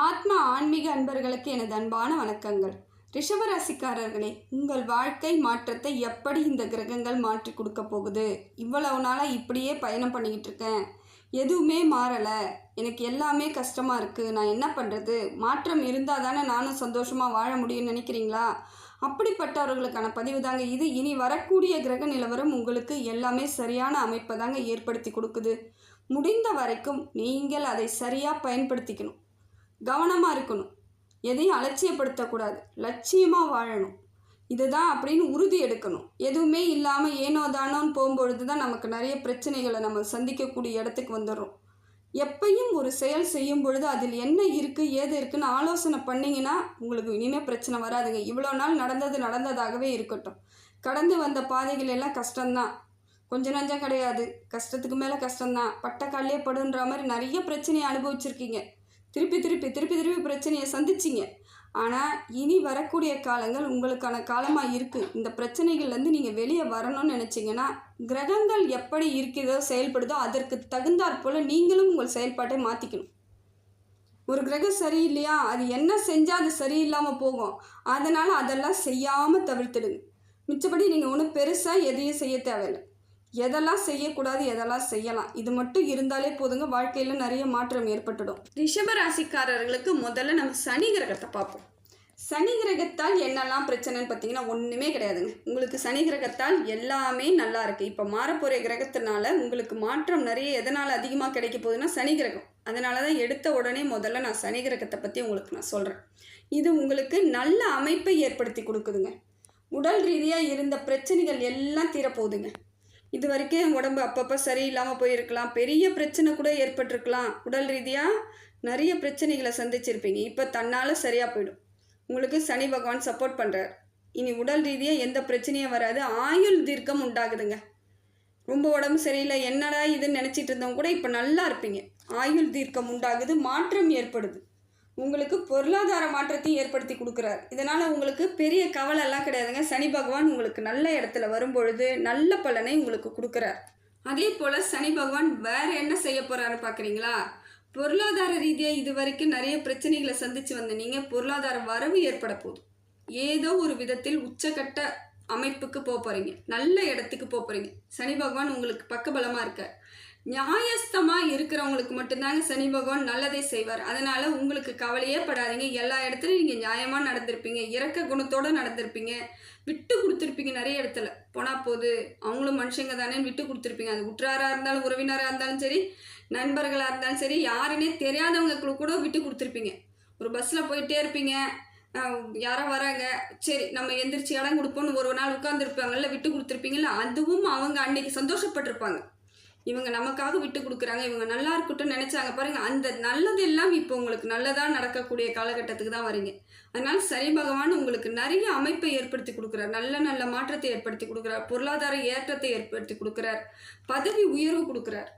ஆத்ம ஆன்மீக அன்பர்களுக்கு எனது அன்பான வணக்கங்கள். ரிஷபராசிக்காரர்களே உங்கள் வாழ்க்கை மாற்றத்தை எப்படி இந்த கிரகங்கள் மாற்றி கொடுக்க போகுது? இவ்வளவு நாளாக இப்படியே பயணம் பண்ணிக்கிட்டு இருக்கேன். எதுவுமே மாறலை. எனக்கு எல்லாமே கஷ்டமாக இருக்குது நான் என்ன பண்ணுறது மாற்றம் இருந்தால் தானே நானும் சந்தோஷமாக வாழ முடியும்னு நினைக்கிறீங்களா? அப்படிப்பட்டவர்களுக்கான பதிவு தாங்க இது. இனி வரக்கூடிய கிரக நிலவரம் உங்களுக்கு எல்லாமே சரியான அமைப்பை தாங்க ஏற்படுத்தி கொடுக்குது. முடிந்த வரைக்கும் நீங்கள் அதை சரியாக பயன்படுத்திக்கணும். கவனமாக இருக்கணும். எதையும் அலட்சியப்படுத்தக்கூடாது. லட்சியமாக வாழணும். இதுதான் அப்படின்னு உறுதி எடுக்கணும். எதுவுமே இல்லாமல் ஏனோ தானோன்னு போகும்பொழுது தான் நமக்கு நிறைய பிரச்சனைகளை நம்ம சந்திக்கக்கூடிய இடத்துக்கு வந்துடுறோம். எப்பையும் ஒரு செயல் செய்யும் பொழுது அதில் என்ன இருக்குது ஏது இருக்குன்னு ஆலோசனை பண்ணிங்கன்னா உங்களுக்கு இனிமேல் பிரச்சனை வராதுங்க. இவ்வளோ நாள் நடந்தது நடந்ததாகவே இருக்கட்டும். கடந்து வந்த பாதைகள் எல்லாம் கஷ்டம்தான். கொஞ்ச நஞ்சம் கிடையாது. கஷ்டத்துக்கு மேலே கஷ்டம்தான். பட்ட காலிலே படுன்ற மாதிரி நிறைய பிரச்சனையை அனுபவிச்சிருக்கீங்க. திருப்பி திருப்பி திருப்பி திருப்பி பிரச்சனையை சந்திச்சிங்க. ஆனால் இனி வரக்கூடிய காலங்கள் உங்களுக்கான காலமாக இருக்குது இந்த பிரச்சனைகள்லேருந்து நீங்கள் வெளியே வரணும்னு நினச்சிங்கன்னா கிரகங்கள் எப்படி இருக்கிறதோ செயல்படுதோ அதற்கு தகுந்தாற் போல் நீங்களும் உங்கள் செயல்பாட்டை மாற்றிக்கணும் ஒரு கிரகம் சரியில்லையா? அது என்ன செஞ்சால் அது சரியில்லாமல் போகும். அதனால் அதெல்லாம் செய்யாமல் தவிர்த்துடுங்க. மிச்சப்படி நீங்கள் ஒன்றும் பெருசாக எதையும் செய்ய தேவையில்லை. எதெல்லாம் செய்யக்கூடாது எதெல்லாம் செய்யலாம். இது மட்டும் இருந்தாலே போதுங்க வாழ்க்கையில் நிறைய மாற்றம் ஏற்பட்டுடும். ரிஷப ராசிக்காரர்களுக்கு முதல்ல நம்ம சனி கிரகத்தை பார்ப்போம். சனி கிரகத்தால் என்னெல்லாம் பிரச்சனைன்னு பார்த்தீங்கன்னா ஒன்றுமே கிடையாதுங்க. உங்களுக்கு சனி கிரகத்தால் எல்லாமே நல்லா இருக்குது இப்போ மாறப்போகிற கிரகத்தினால உங்களுக்கு மாற்றம் நிறைய எதனால் அதிகமாக கிடைக்க போகுதுன்னா சனி கிரகம். அதனால தான் எடுத்த உடனே முதல்ல நான் சனி கிரகத்தை பற்றி உங்களுக்கு நான் சொல்கிறேன் இது உங்களுக்கு நல்ல அமைப்பை ஏற்படுத்தி கொடுக்குதுங்க. உடல் ரீதியாக இருந்த பிரச்சனைகள் எல்லாம் தீரப்போகுதுங்க. இது வரைக்கும் என் உடம்பு அப்பப்போ சரியில்லாமல் போயிருக்கலாம். பெரிய பிரச்சனை கூட ஏற்பட்டிருக்கலாம். உடல் ரீதியாக நிறைய பிரச்சனைகளை சந்திச்சிருப்பீங்க. இப்போ தன்னால் சரியாக போயிடும். உங்களுக்கு சனி பகவான் சப்போர்ட் பண்ணுறார் இனி உடல் ரீதியாக எந்த பிரச்சனையும் வராது. ஆயுள் தீர்க்கம் உண்டாகுதுங்க. ரொம்ப உடம்பு சரியில்லை. என்னடா இதுன்னு நினச்சிட்டு இருந்தவங்க கூட இப்போ நல்லா இருப்பீங்க. ஆயுள் தீர்க்கம் உண்டாகுது. மாற்றம் ஏற்படுது. உங்களுக்கு பொருளாதார மாற்றத்தையும் ஏற்படுத்தி கொடுக்குறார். இதனால் உங்களுக்கு பெரிய கவலை எல்லாம் கிடையாதுங்க. சனி பகவான் உங்களுக்கு நல்ல இடத்துல வரும்பொழுது நல்ல பலனை உங்களுக்கு கொடுக்குறார். அதே போல் சனி பகவான் வேற என்ன செய்ய போகிறாரு பார்க்குறீங்களா பொருளாதார ரீதியாக இது வரைக்கும் நிறைய பிரச்சனைகளை சந்தித்து வந்த நீங்கள் பொருளாதார வரவு ஏற்பட போகுது ஏதோ ஒரு விதத்தில் உச்சக்கட்ட அமைப்புக்கு போக போகிறீங்க நல்ல இடத்துக்கு போக போகிறீங்க சனி பகவான் உங்களுக்கு பக்கபலமாக இருக்கார். நியாயஸ்தமாக இருக்கிறவங்களுக்கு மட்டும்தாங்க சனி பகவான் நல்லதை செய்வார். அதனால் உங்களுக்கு கவலையே படாதீங்க. எல்லா இடத்துலையும் நீங்கள் நியாயமாக நடந்திருப்பீங்க. இறக்க குணத்தோடு நடந்திருப்பீங்க. விட்டு கொடுத்துருப்பீங்க நிறைய இடத்துல. போனால் போது அவங்களும் மனுஷங்க தானே விட்டு கொடுத்துருப்பீங்க. அது உற்றாராக இருந்தாலும் உறவினராக இருந்தாலும் சரி நண்பர்களாக இருந்தாலும் சரி யாருன்னே தெரியாதவங்களுக்கு கூட விட்டு கொடுத்துருப்பீங்க. ஒரு பஸ்ஸில் போயிட்டே இருப்பீங்க. யாரோ வராங்க. சரி நம்ம எந்திரிச்சு இடம் கொடுப்போம்னு ஒரு நாள் உட்காந்துருப்பாங்கல்ல விட்டு கொடுத்துருப்பீங்கல்ல அதுவும் அவங்க அன்னைக்கு சந்தோஷப்பட்டிருப்பாங்க. இவங்க நமக்காக விட்டு கொடுக்குறாங்க இவங்க நல்லா இருக்கட்டும் நினைச்சாங்க. பாருங்க அந்த நல்லது எல்லாம் இப்போ உங்களுக்கு நல்லதாக நடக்கக்கூடிய காலகட்டத்துக்கு தான் வரீங்க. அதனால சரி பகவான் உங்களுக்கு நிறைய அமைப்பை ஏற்படுத்தி கொடுக்குறார். நல்ல நல்ல மாற்றத்தை ஏற்படுத்தி கொடுக்குறார். பொருளாதார ஏற்றத்தை ஏற்படுத்தி கொடுக்குறார். பதவி உயர்வு கொடுக்குறார்.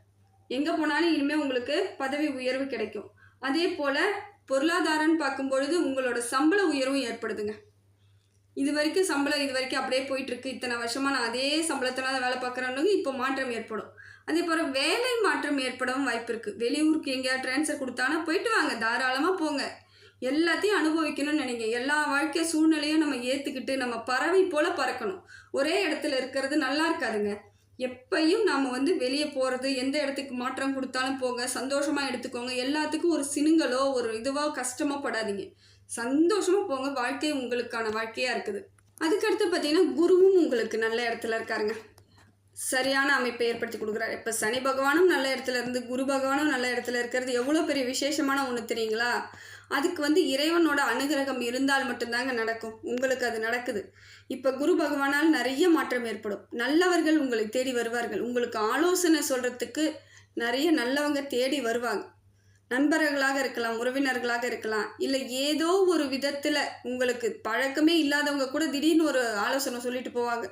எங்கே போனாலும் இனிமேல் உங்களுக்கு பதவி உயர்வு கிடைக்கும். அதே போல் பொருளாதாரம்னு பார்க்கும்பொழுது உங்களோட சம்பள உயர்வும் ஏற்படுதுங்க. இது வரைக்கும் சம்பளம் இது வரைக்கும் அப்படியே போயிட்டு இருக்கு. இத்தனை வருஷமா நான் அதே சம்பளத்தில் வேலை பார்க்குறவங்க இப்போ மாற்றம் ஏற்படும். அதே போல் வேலை மாற்றம் ஏற்படவும் வாய்ப்பு இருக்குது வெளியூருக்கு எங்கேயா ட்ரான்ஸ்ஃபர் கொடுத்தானா போயிட்டு வாங்க. தாராளமாக போங்க. எல்லாத்தையும் அனுபவிக்கணும்னு நினைங்க. எல்லா வாழ்க்கை சூழ்நிலையும் நம்ம ஏற்றுக்கிட்டு நம்ம பறவை போல் பறக்கணும். ஒரே இடத்துல இருக்கிறது நல்லா இருக்காதுங்க. எப்பையும் நாம் வந்து வெளியே போகிறது எந்த இடத்துக்கு மாற்றம் கொடுத்தாலும் போங்க. சந்தோஷமாக எடுத்துக்கோங்க. எல்லாத்துக்கும் ஒரு சினுங்களோ ஒரு இதுவோ கஷ்டமோ படாதீங்க. சந்தோஷமாக போங்க. வாழ்க்கை உங்களுக்கான வாழ்க்கையாக இருக்குது. அதுக்கடுத்து பார்த்தீங்கன்னா குருவும் உங்களுக்கு நல்ல இடத்துல இருக்காருங்க. சரியான அமைப்பை ஏற்படுத்தி கொடுக்குறாரு. இப்போ சனி பகவானும் நல்ல இடத்துல இருந்து குரு பகவானும் நல்ல இடத்துல இருக்கிறது எவ்வளோ பெரிய விசேஷமான ஒன்று தெரியுங்களா? அதுக்கு வந்து இறைவனோட அனுகிரகம் இருந்தால் மட்டும்தாங்க நடக்கும். உங்களுக்கு அது நடக்குது. இப்போ குரு பகவானால் நிறைய மாற்றம் ஏற்படும். நல்லவர்கள் உங்களை தேடி வருவார்கள். உங்களுக்கு ஆலோசனை சொல்கிறதுக்கு நிறைய நல்லவங்க தேடி வருவாங்க. நண்பர்களாக இருக்கலாம் உறவினர்களாக இருக்கலாம் இல்லை ஏதோ ஒரு விதத்தில் உங்களுக்கு பழக்கமே இல்லாதவங்க கூட திடீர்னு ஒரு ஆலோசனை சொல்லிட்டு போவாங்க.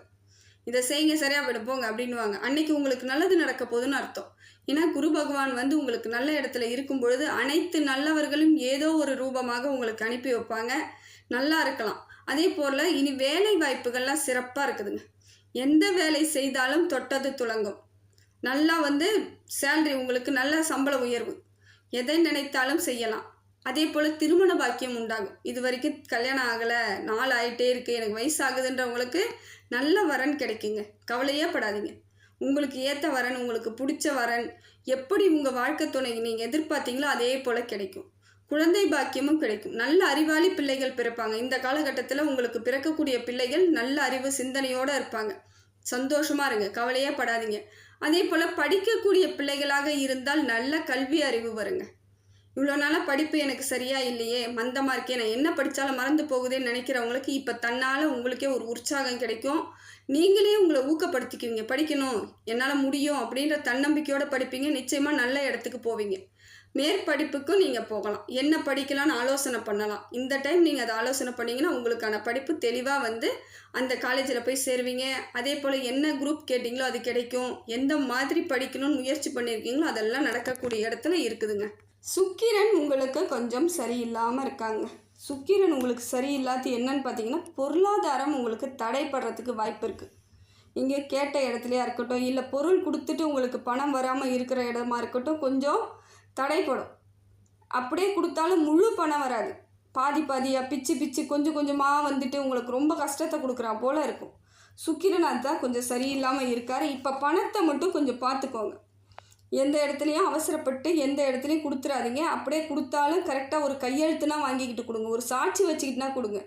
இதை செய்யுங்க சரியாக போயிடும் போங்க அப்படின்னுவாங்க. அன்னைக்கு உங்களுக்கு நல்லது நடக்க போகுதுன்னு அர்த்தம். ஏன்னா குரு பகவான் வந்து உங்களுக்கு நல்ல இடத்துல இருக்கும் பொழுது அனைத்து நல்லவர்களும் ஏதோ ஒரு ரூபமாக உங்களுக்கு அனுப்பி வைப்பாங்க. நல்லா இருக்கலாம். அதே போல் இனி வேலை வாய்ப்புகள்லாம் சிறப்பாக இருக்குதுங்க. எந்த வேலை செய்தாலும் தொட்டது துளங்கும் நல்லா வந்து சேல்ரி உங்களுக்கு நல்ல சம்பள உயர்வு. எதை நினைத்தாலும் செய்யலாம். அதே போல் திருமண பாக்கியம் உண்டாகும். இது வரைக்கும் கல்யாணம் ஆகலை. நாள் ஆகிட்டே இருக்குது எனக்கு வயசாகுதுன்றவங்களுக்கு நல்ல வரன் கிடைக்குங்க. கவலையே படாதீங்க. உங்களுக்கு ஏற்ற வரன் உங்களுக்கு பிடிச்ச வரன் எப்படி உங்கள் வாழ்க்கை துணை நீங்கள் எதிர்பார்த்தீங்களோ அதே போல் கிடைக்கும். குழந்தை பாக்கியமும் கிடைக்கும். நல்ல அறிவாளி பிள்ளைகள் பிறப்பாங்க. இந்த காலகட்டத்தில் உங்களுக்கு பிறக்கக்கூடிய பிள்ளைகள் நல்ல அறிவு சிந்தனையோடு இருப்பாங்க. சந்தோஷமாக இருங்க. கவலையே படாதீங்க. அதே போல் படிக்கக்கூடிய பிள்ளைகளாக இருந்தால் நல்ல கல்வி அறிவு வருங்க. இவ்வளோ நாளாக படிப்பு எனக்கு சரியாக இல்லையே மந்தமாக இருக்கே நான் என்ன படித்தாலும் மறந்து போகுதேன்னு நினைக்கிறவங்களுக்கு இப்போ தன்னால் உங்களுக்கே ஒரு உற்சாகம் கிடைக்கும். நீங்களே உங்களை ஊக்கப்படுத்திக்குவீங்க. படிக்கணும் என்னால் முடியும் அப்படின்ற தன்னம்பிக்கையோடு படிப்பீங்க. நிச்சயமாக நல்ல இடத்துக்கு போவீங்க. மேற்படிப்புக்கும் நீங்கள் போகலாம். என்ன படிக்கலாம்னு ஆலோசனை பண்ணலாம். இந்த டைம் நீங்கள் அதை ஆலோசனை பண்ணிங்கன்னா உங்களுக்கான படிப்பு தெளிவாக வந்து அந்த காலேஜில் போய் சேருவீங்க. அதே போல் என்ன குரூப் கேட்டிங்களோ அது கிடைக்கும். எந்த மாதிரி படிக்கணும்னு முயற்சி பண்ணியிருக்கீங்களோ அதெல்லாம் நடக்கக்கூடிய இடத்துல இருக்குதுங்க. சுக்கிரன் உங்களுக்கு கொஞ்சம் சரியில்லாமல் இருக்காங்க. சுக்கிரன் உங்களுக்கு சரியில்லாத என்னன்னு பார்த்தீங்கன்னா பொருளாதாரம் உங்களுக்கு தடைப்படுறதுக்கு வாய்ப்பு இருக்குது இங்கே கேட்ட இடத்துலையா இருக்கட்டும் இல்லை பொருள் கொடுத்துட்டு உங்களுக்கு பணம் வராமல் இருக்கிற இடமா இருக்கட்டும் கொஞ்சம் தடைப்படும் அப்படியே கொடுத்தாலும் முழு பணம் வராது. பாதி பாதியாக பிச்சு பிச்சு கொஞ்சம் கொஞ்சமாக வந்துட்டு உங்களுக்கு ரொம்ப கஷ்டத்தை கொடுக்குறா போல் இருக்கும். சுக்கிரன் அதுதான் கொஞ்சம் சரியில்லாமல் இருக்கார். இப்போ பணத்தை மட்டும் கொஞ்சம் பார்த்துக்கோங்க. எந்த இடத்துலையும் அவசரப்பட்டு எந்த இடத்துலையும் கொடுத்துறாதீங்க. அப்படியே கொடுத்தாலும் கரெக்டாக ஒரு கையெழுத்துனா வாங்கிக்கிட்டு கொடுங்க. ஒரு சாட்சி வச்சுக்கிட்டுனா கொடுங்க.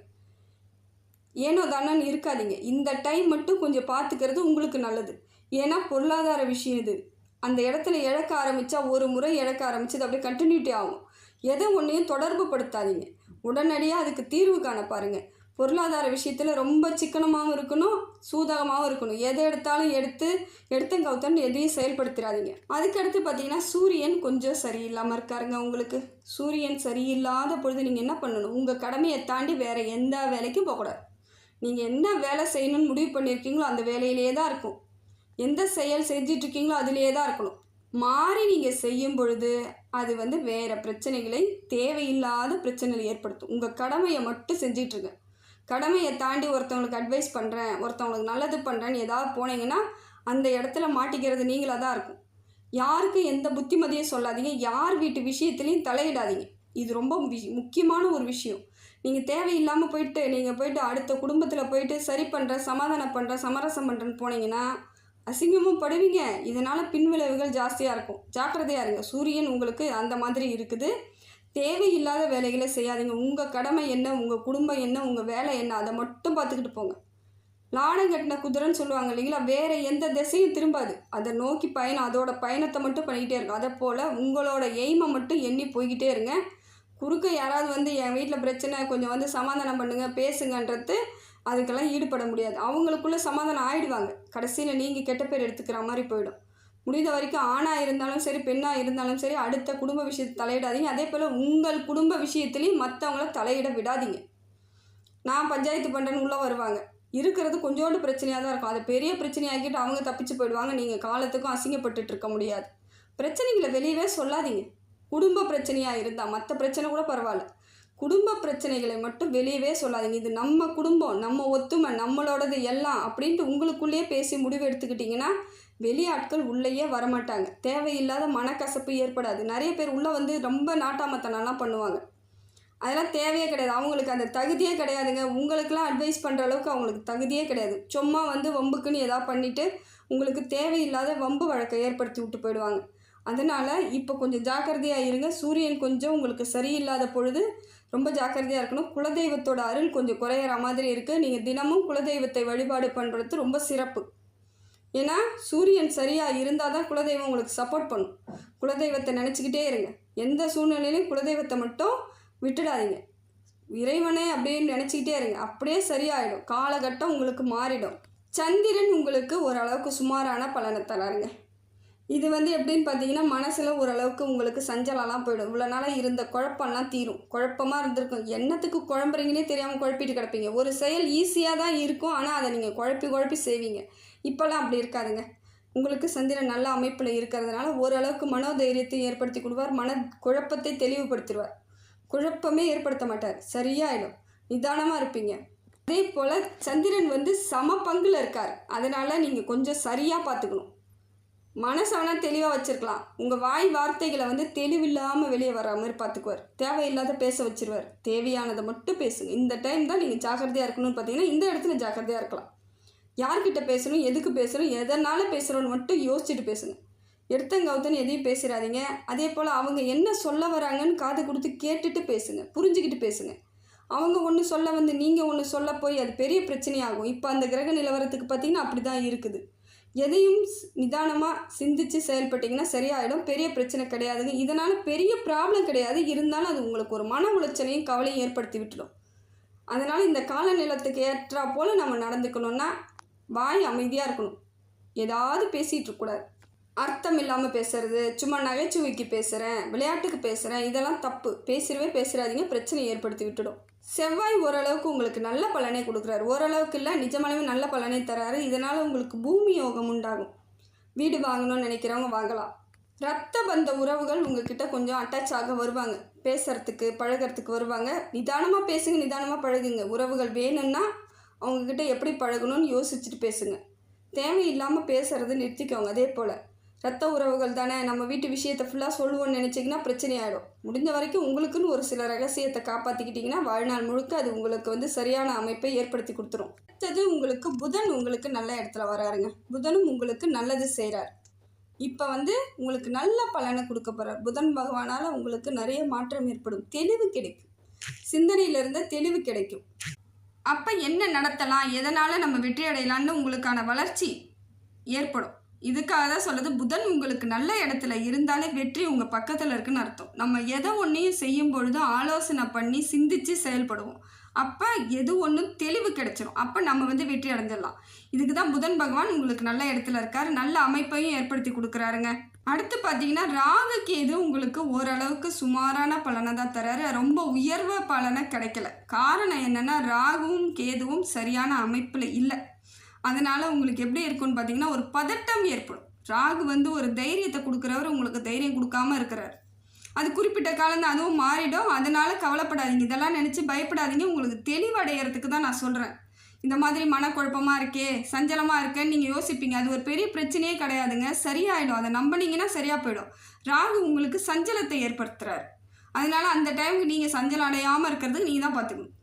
ஏனோ தானோன்னு இருக்காதீங்க. இந்த டைம் மட்டும் கொஞ்சம் பார்த்துக்கிறது உங்களுக்கு நல்லது. ஏன்னா பொருளாதார விஷயம் இது. அந்த இடத்துல இழக்க ஆரம்பித்தா ஒரு முறை இழக்க ஆரம்பிச்சது அப்படியே கண்டினியூட்டி ஆகும். எதை ஒன்றையும் தொடர்பு படுத்தாதீங்க உடனடியாக அதுக்கு தீர்வு காண பாருங்கள் பொருளாதார விஷயத்தில் ரொம்ப சிக்கனமாகவும் இருக்கணும் சூதகமாகவும் இருக்கணும். எதை எடுத்தாலும் எடுத்து எடுத்தம் கவுத்தன்னு எதையும் செயல்படுத்திடாதீங்க அதுக்கடுத்து பார்த்தீங்கன்னா சூரியன் கொஞ்சம் சரியில்லாமல் இருக்காருங்க உங்களுக்கு. சூரியன் சரியில்லாத பொழுது நீங்கள் என்ன பண்ணணும்? உங்கள் கடமையை தாண்டி வேறு எந்த வேலைக்கும் போகக்கூடாது. நீங்கள் என்ன வேலை செய்யணும்னு முடிவு பண்ணியிருக்கீங்களோ அந்த வேலையிலே தான் இருக்கும். எந்த செயல் செஞ்சிட்ருக்கீங்களோ அதிலே தான் இருக்கணும். மாறி நீங்கள் செய்யும் பொழுது அது வந்து வேறு பிரச்சனைகளை தேவையில்லாத பிரச்சனைகளை ஏற்படுத்தும். உங்கள் கடமையை மட்டும் செஞ்சிட்ருங்க. கடமையை தாண்டி ஒருத்தவங்களுக்கு அட்வைஸ் பண்ணுறேன் ஒருத்தவங்களுக்கு நல்லது பண்ணுறேன்னு ஏதாவது போனீங்கன்னா அந்த இடத்துல மாட்டிக்கிறது நீங்களாக தான் இருக்கும். யாருக்கும் எந்த புத்திமதியும் சொல்லாதீங்க. யார் வீட்டு விஷயத்துலையும் தலையிடாதீங்க. இது ரொம்ப முக்கியமான ஒரு விஷயம். நீங்கள் தேவையில்லாமல் போயிட்டு நீங்கள் போயிட்டு அடுத்த குடும்பத்தில் போயிட்டு சரி பண்ணுற சமாதானம் பண்ணுற சமரசம் பண்ணுறேன்னு போனீங்கன்னா அசிங்கமும் படுவீங்க. இதனால் பின்விளைவுகள் ஜாஸ்தியாக இருக்கும். ஜாக்கிரதையாக இருங்க. சூரியன் உங்களுக்கு அந்த மாதிரி இருக்குது. தேவையில்லாத வேலைகளை செய்யாதீங்க. உங்கள் கடமை என்ன உங்கள் குடும்பம் என்ன உங்கள் வேலை என்ன அதை மட்டும் பார்த்துக்கிட்டு போங்க. லாடம் கட்டின குதிரைன்னு சொல்லுவாங்க இல்லைங்களா? வேறு எந்த திசையும் திரும்பாது. அதை நோக்கி பயணம் அதோட பயணத்தை மட்டும் பண்ணிக்கிட்டே இருக்கும் அதை போல் உங்களோட எய்மை மட்டும் எண்ணி போய்கிட்டே இருங்க. குறுக்க யாராவது வந்து என் வீட்டில் பிரச்சனை கொஞ்சம் வந்து சமாதானம் பண்ணுங்கள் பேசுங்கன்றது அதுக்கெல்லாம் ஈடுபட முடியாது. அவங்களுக்குள்ளே சமாதானம் ஆகிடுவாங்க கடைசியில் நீங்கள் கெட்ட பேர் எடுத்துக்கிற மாதிரி போயிடும். முடிந்த வரைக்கும் ஆணாக இருந்தாலும் சரி பெண்ணாக இருந்தாலும் சரி அடுத்த குடும்ப விஷயத்தை தலையிடாதீங்க. அதே போல் உங்கள் குடும்ப விஷயத்துலேயும் மற்றவங்கள தலையிட விடாதீங்க. நான் பஞ்சாயத்து பண்ணுறேன்னு உள்ளே வருவாங்க. இருக்கிறது கொஞ்சோண்டு பிரச்சனையாக தான் இருக்கும். அதை பெரிய பிரச்சனையாக்கிட்டு அவங்க தப்பிச்சு போயிடுவாங்க. நீங்கள் காலத்துக்கும் அசிங்கப்பட்டுட்டு இருக்க முடியாது. பிரச்சனைகளை வெளியவே சொல்லாதீங்க. குடும்ப பிரச்சனையாக இருந்தால் மற்ற பிரச்சனை கூட பரவாயில்ல. குடும்ப பிரச்சனைகளை மட்டும் வெளியவே சொல்லாதீங்க. இது நம்ம குடும்பம் நம்ம ஒத்துமை நம்மளோடது எல்லாம் அப்படின்ட்டு உங்களுக்குள்ளேயே பேசி முடிவு எடுத்துக்கிட்டிங்கன்னா வெளியாட்கள் உள்ளேயே வரமாட்டாங்க. தேவையில்லாத மனக்கசப்பு ஏற்படாது. நிறைய பேர் உள்ளே வந்து ரொம்ப நாட்டாமத்தனம்லாம் பண்ணுவாங்க. அதெல்லாம் தேவையே கிடையாது. அவங்களுக்கு அந்த தகுதியே கிடையாதுங்க. உங்களுக்கெல்லாம் அட்வைஸ் பண்ணுற அளவுக்கு அவங்களுக்கு தகுதியே கிடையாது. சும்மா வந்து வம்புக்குன்னு எதாவது பண்ணிவிட்டு உங்களுக்கு தேவையில்லாத வம்பு வழக்கை ஏற்படுத்தி விட்டு போயிடுவாங்க. அதனால் இப்போ கொஞ்சம் ஜாக்கிரதையாக இருங்க. சூரியன் கொஞ்சம் உங்களுக்கு சரியில்லாத பொழுது ரொம்ப ஜாக்கிரதையாக இருக்கணும். குலதெய்வத்தோட அருள் கொஞ்சம் குறையிற மாதிரி இருக்குது நீங்கள் தினமும் குலதெய்வத்தை வழிபாடு பண்ணுறது ரொம்ப சிறப்பு. ஏன்னா சூரியன் சரியாக இருந்தால் தான் குலதெய்வம் உங்களுக்கு சப்போர்ட் பண்ணும். குலதெய்வத்தை நினச்சிக்கிட்டே இருங்க. எந்த சூழ்நிலையிலையும் குலதெய்வத்தை மட்டும் விட்டுடாதீங்க. இறைவனே அப்படின்னு நினச்சிக்கிட்டே இருங்க. அப்படியே சரியாயிடும். காலகட்டம் உங்களுக்கு மாறிடும். சந்திரன் உங்களுக்கு ஓரளவுக்கு சுமாரான பலனை தராருங்க. இது வந்து எப்படின்னு பார்த்தீங்கன்னா மனசில் ஓரளவுக்கு உங்களுக்கு சஞ்சலம்லாம் போயிடும். இவ்வளோ நாளாக இருந்த குழப்பம்லாம் தீரும். குழப்பமாக இருந்திருக்கும். என்னத்துக்கு குழம்புறீங்கன்னே தெரியாமல் குழப்பிட்டு கிடப்பீங்க. ஒரு செயல் ஈஸியாக தான் இருக்கும். ஆனால் அதை நீங்கள் குழப்பி குழப்பி செய்வீங்க. இப்போல்லாம் அப்படி இருக்காதுங்க. உங்களுக்கு சந்திரன் நல்ல அமைப்பில் இருக்கிறதுனால ஓரளவுக்கு மனோதைரியத்தை ஏற்படுத்தி கொடுவார் மன குழப்பத்தை தெளிவுபடுத்திடுவார். குழப்பமே ஏற்படுத்த மாட்டார். சரியாயிடும். நிதானமாக இருப்பீங்க. அதே போல் சந்திரன் வந்து சம பங்கில் இருக்கார். அதனால் நீங்கள் கொஞ்சம் சரியாக பார்த்துக்கணும். மனசை வேணால் தெளிவாக வச்சுருக்கலாம். உங்கள் வாய் வார்த்தைகளை வந்து தெளிவில்லாமல் வெளியே வர மாதிரி பார்த்துக்குவார். தேவையில்லாத பேச வச்சிருவார். தேவையானதை மட்டும் பேசுங்க. இந்த டைம் தான் நீங்கள் ஜாக்கிரதையாக இருக்கணும்னு பார்த்தீங்கன்னா இந்த இடத்துல ஜாக்கிரதையாக இருக்கலாம். யார்கிட்ட பேசணும் எதுக்கு பேசணும் எதனால் பேசுகிறோன்னு மட்டும் யோசிச்சுட்டு பேசுங்க எடுத்தங்கவுத்தன்னு எதையும் பேசிடாதீங்க அதே போல் அவங்க என்ன சொல்ல வராங்கன்னு காது கொடுத்து கேட்டுட்டு பேசுங்க புரிஞ்சுக்கிட்டு பேசுங்க. அவங்க ஒன்று சொல்ல வந்து நீங்கள் ஒன்று சொல்ல போய் அது பெரிய பிரச்சனையாகும். இப்போ அந்த கிரக நிலவரத்துக்கு பார்த்தீங்கன்னா அப்படி தான் இருக்குது. எதையும் நிதானமாக சிந்திச்சு செயல்பட்டிங்கன்னா சரியாயிடும். பெரிய பிரச்சனை கிடையாதுங்க. இதனால் பெரிய ப்ராப்ளம் கிடையாது. இருந்தாலும் அது உங்களுக்கு ஒரு மன உளைச்சலையும் கவலையும் ஏற்படுத்தி விட்டுடும். அதனால் இந்த காலநிலத்துக்கு ஏற்றா போல் நம்ம நடந்துக்கணும்னா வாய் அமைதியாக இருக்கணும். ஏதாவது பேசிகிட்டு இருக்கக்கூடாது அர்த்தம் இல்லாமல் பேசுறது சும்மா நகைச்சுவைக்கு பேசுகிறேன் விளையாட்டுக்கு பேசுகிறேன் இதெல்லாம் தப்பு. பேசிடவே பேசுகிறாதீங்க பிரச்சனை ஏற்படுத்தி விட்டுடும். செவ்வாய் ஓரளவுக்கு உங்களுக்கு நல்ல பலனை கொடுக்குறாரு. ஓரளவுக்கு இல்லை நிஜமானவே நல்ல பலனை தராரு. இதனால் உங்களுக்கு பூமி யோகம் உண்டாகும். வீடு வாங்கணும்னு நினைக்கிறவங்க வாங்கலாம். ரத்த பந்த உறவுகள் உங்ககிட்ட கொஞ்சம் அட்டாச் ஆக வருவாங்க. பேசுறதுக்கு பழகிறதுக்கு வருவாங்க. நிதானமாக பேசுங்க நிதானமாக பழகுங்க. உறவுகள் வேணும்னா அவங்கக்கிட்ட எப்படி பழகணும்னு யோசிச்சுட்டு பேசுங்க. தேவையில்லாமல் பேசுகிறத நிறுத்திக்கோங்க அதே போல். ரத்த உறவுகள் தானே நம்ம வீட்டு விஷயத்தை ஃபுல்லாக சொல்லுவோம்னு நினச்சிங்கன்னா பிரச்சனை ஆகிடும் முடிஞ்ச வரைக்கும் உங்களுக்குன்னு ஒரு சில ரகசியத்தை காப்பாற்றிக்கிட்டிங்கன்னா வாழ்நாள் முழுக்க அது உங்களுக்கு வந்து சரியான அமைப்பை ஏற்படுத்தி கொடுத்துரும். அடுத்தது உங்களுக்கு புதன் உங்களுக்கு நல்ல இடத்துல வராருங்க. புதனும் உங்களுக்கு நல்லது செய்கிறார் இப்போ வந்து உங்களுக்கு நல்ல பலனை கொடுக்க போகிறார் புதன் பகவானால் உங்களுக்கு நிறைய மாற்றம் ஏற்படும். தெளிவு கிடைக்கும். சிந்தனையிலிருந்து தெளிவு கிடைக்கும். அப்போ என்ன நடத்தலாம்? எதனால் நம்ம வெற்றி அடையலான்னு உங்களுக்கான வளர்ச்சி ஏற்படும். இதுக்காக தான் சொல்லுது புதன் உங்களுக்கு நல்ல இடத்துல இருந்தாலே வெற்றி உங்கள் பக்கத்தில் இருக்குன்னு அர்த்தம். நம்ம எதை ஒன்றையும் செய்யும் பொழுது ஆலோசனை பண்ணி சிந்திச்சு செயல்படுவோம். அப்போ எது ஒன்றும் தெளிவு கிடைச்சிரும். அப்போ நம்ம வந்து வெற்றி அடைஞ்சிடலாம். இதுக்கு தான் புதன் பகவான் உங்களுக்கு நல்ல இடத்துல இருக்கார். நல்ல அமைப்பையும் ஏற்படுத்தி கொடுக்குறாருங்க. அடுத்து பார்த்தீங்கன்னா ராகு கேது உங்களுக்கு ஓரளவுக்கு சுமாரான பலனை தான் தராரு. ரொம்ப உயர்வ பலனை கிடைக்கல. காரணம் என்னென்னா ராகுவும் கேதுவும் சரியான அமைப்பில் இல்லை. அதனால் உங்களுக்கு எப்படி இருக்கும்னு பார்த்தீங்கன்னா ஒரு பதட்டம் ஏற்படும். ராகு வந்து ஒரு தைரியத்தை கொடுக்குறவர் உங்களுக்கு தைரியம் கொடுக்காம இருக்கிறார். அது குறிப்பிட்ட காலம் தான் அதுவும் மாறிடும். அதனால் கவலைப்படாதீங்க. இதெல்லாம் நினச்சி பயப்படாதீங்க. உங்களுக்கு தெளிவடைகிறதுக்கு தான் நான் சொல்கிறேன் இந்த மாதிரி மனக்குழப்பமாக இருக்கே சஞ்சலமாக இருக்கேன்னு நீங்கள் யோசிப்பீங்க. அது ஒரு பெரிய பிரச்சனையே கிடையாதுங்க. சரியாயிடும். அதை நம்பினீங்கன்னா சரியாக போயிடும். ராகு உங்களுக்கு சஞ்சலத்தை ஏற்படுத்துகிறார் அதனால் அந்த டைமுக்கு நீங்கள் சஞ்சலம் அடையாமல் இருக்கிறது நீங்கள் தான் பார்த்துக்கணும்.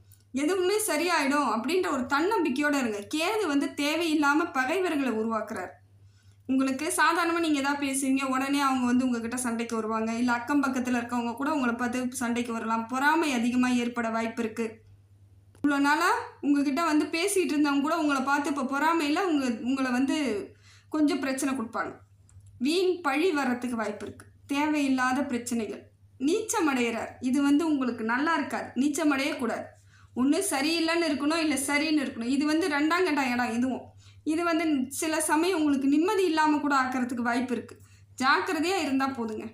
எதுவுமே சரியாயிடும் அப்படின்ற ஒரு தன்னம்பிக்கையோடு இருங்க. கேது வந்து தேவையில்லாமல் பகைவர்களை உருவாக்குறார். உங்களுக்கு சாதாரணமாக நீங்கள் எதாவது பேசுவீங்க உடனே அவங்க வந்து உங்ககிட்ட சண்டைக்கு வருவாங்க. இல்லை அக்கம் பக்கத்தில் இருக்கவங்க கூட உங்களை பார்த்து சண்டைக்கு வரலாம். பொறாமை அதிகமாக ஏற்பட வாய்ப்பு இருக்குது இவ்வளோ நாளாக உங்ககிட்ட வந்து பேசிகிட்டு இருந்தவங்க கூட உங்களை பார்த்து இப்போ பொறாமையில் உங்கள் உங்களை வந்து கொஞ்சம் பிரச்சனை கொடுப்பாங்க. வீண் பழி வர்றதுக்கு வாய்ப்பு இருக்குது தேவையில்லாத பிரச்சனைகள். நீச்சம் அடைகிறார் இது வந்து உங்களுக்கு நல்லா இருக்காது. நீச்சம் அடையக்கூடாது. ஒன்று சரியில்லைன்னு இருக்கணும் இல்லை சரின்னு இருக்கணும். இது வந்து ரெண்டாம் கட்ட இடம் இதுவும். இது வந்து சில சமயம் உங்களுக்கு நிம்மதி இல்லாமல் கூட ஆக்கிறதுக்கு வாய்ப்பு இருக்குது ஜாக்கிரதையாக இருந்தால் போதுங்க.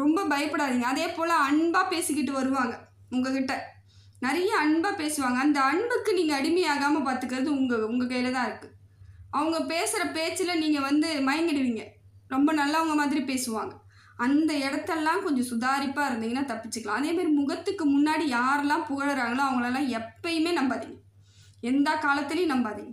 ரொம்ப பயப்படாதீங்க. அதே போல் அன்பாக பேசிக்கிட்டு வருவாங்க உங்ககிட்ட. நிறைய அன்பாக பேசுவாங்க. அந்த அன்புக்கு நீங்கள் அடிமையாகாமல் பார்த்துக்கிறது உங்கள் உங்கள் கையில் தான் இருக்குது அவங்க பேசுகிற பேச்சில் நீங்கள் வந்து மயங்கிடுவீங்க. ரொம்ப நல்லவங்க மாதிரி பேசுவாங்க. அந்த இடத்தெல்லாம் கொஞ்சம் சுதாரிப்பாக இருந்தீங்கன்னா தப்பிச்சுக்கலாம். அதேமாரி முகத்துக்கு முன்னாடி யாரெல்லாம் புகழறாங்களோ அவங்களெல்லாம் எப்பயுமே நம்பாதீங்க. எந்த காலத்துலேயும் நம்பாதீங்க.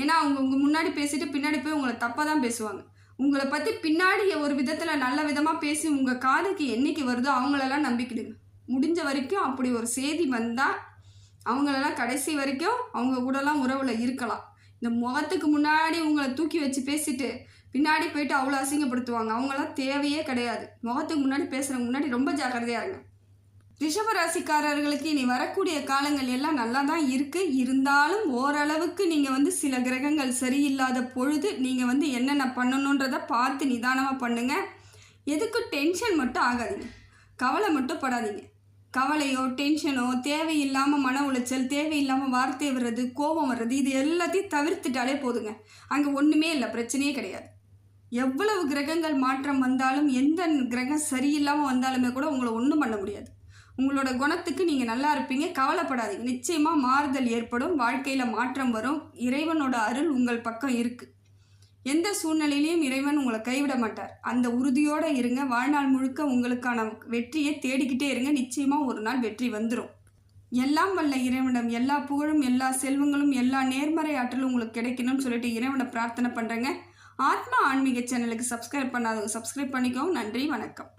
ஏன்னா அவங்க உங்கள் முன்னாடி பேசிட்டு பின்னாடி போய் உங்களை தப்பாக தான் பேசுவாங்க. உங்களை பற்றி பின்னாடி ஒரு விதத்தில் நல்ல விதமாக பேசி உங்கள் காதுக்கு என்னைக்கு வருதோ அவங்களெல்லாம் நம்பிக்கிடுங்க. முடிஞ்ச வரைக்கும் அப்படி ஒரு செய்தி வந்தால் அவங்களெல்லாம் கடைசி வரைக்கும் அவங்க கூடலாம் உறவில் இருக்கலாம். இந்த முகத்துக்கு முன்னாடி உங்களை தூக்கி வச்சு பேசிட்டு பின்னாடி போயிட்டு அவ்வளோ அசிங்கப்படுத்துவாங்க. அவங்களாம் தேவையே கிடையாது. முகத்துக்கு முன்னாடி பேசுகிறவங்க முன்னாடி ரொம்ப ஜாக்கிரதையாக இருங்க. ரிஷபராசிக்காரர்களுக்கு இனி வரக்கூடிய காலங்கள் எல்லாம் நல்லா தான் இருக்குது இருந்தாலும் ஓரளவுக்கு நீங்கள் வந்து சில கிரகங்கள் சரியில்லாத பொழுது நீங்கள் வந்து என்னென்ன பண்ணணுன்றதை பார்த்து நிதானமாக பண்ணுங்கள் எதுக்கு டென்ஷன் மட்டும் ஆகாதீங்க. கவலை மட்டும் படாதீங்க. கவலையோ டென்ஷனோ தேவையில்லாமல் மன உளைச்சல் தேவையில்லாமல் வார்த்தை வர்றது கோபம் வர்றது இது எல்லாத்தையும் தவிர்த்துட்டாலே போதுங்க. அங்கே ஒன்றுமே இல்லை பிரச்சனையே கிடையாது. எவ்வளவு கிரகங்கள் மாற்றம் வந்தாலும் எந்த கிரகம் சரியில்லாமல் வந்தாலுமே கூட உங்களை ஒன்றும் பண்ண முடியாது. உங்களோட குணத்துக்கு நீங்கள் நல்லா இருப்பீங்க கவலைப்படாதீங்க. நிச்சயமாக மாறுதல் ஏற்படும் வாழ்க்கையில் மாற்றம் வரும். இறைவனோட அருள் உங்கள் பக்கம் இருக்குது எந்த சூழ்நிலையிலையும் இறைவன் உங்களை கைவிட மாட்டார். அந்த உறுதியோடு இருங்க. வாழ்நாள் முழுக்க உங்களுக்கான வெற்றியை தேடிக்கிட்டே இருங்க. நிச்சயமாக ஒரு நாள் வெற்றி வந்துடும் எல்லாம் வல்ல இறைவனிடம் எல்லா புகழும் எல்லா செல்வங்களும் எல்லா நேர்மறை ஆற்றலும் உங்களுக்கு கிடைக்கணும்னு சொல்லிட்டு இறைவனை பிரார்த்தனை பண்ணுறேங்க ஆத்மா ஆன்மீக சேனலுக்கு சப்ஸ்கிரைப் பண்ணாதவங்க சப்ஸ்கிரைப் பண்ணிக்கோங்க. நன்றி வணக்கம்.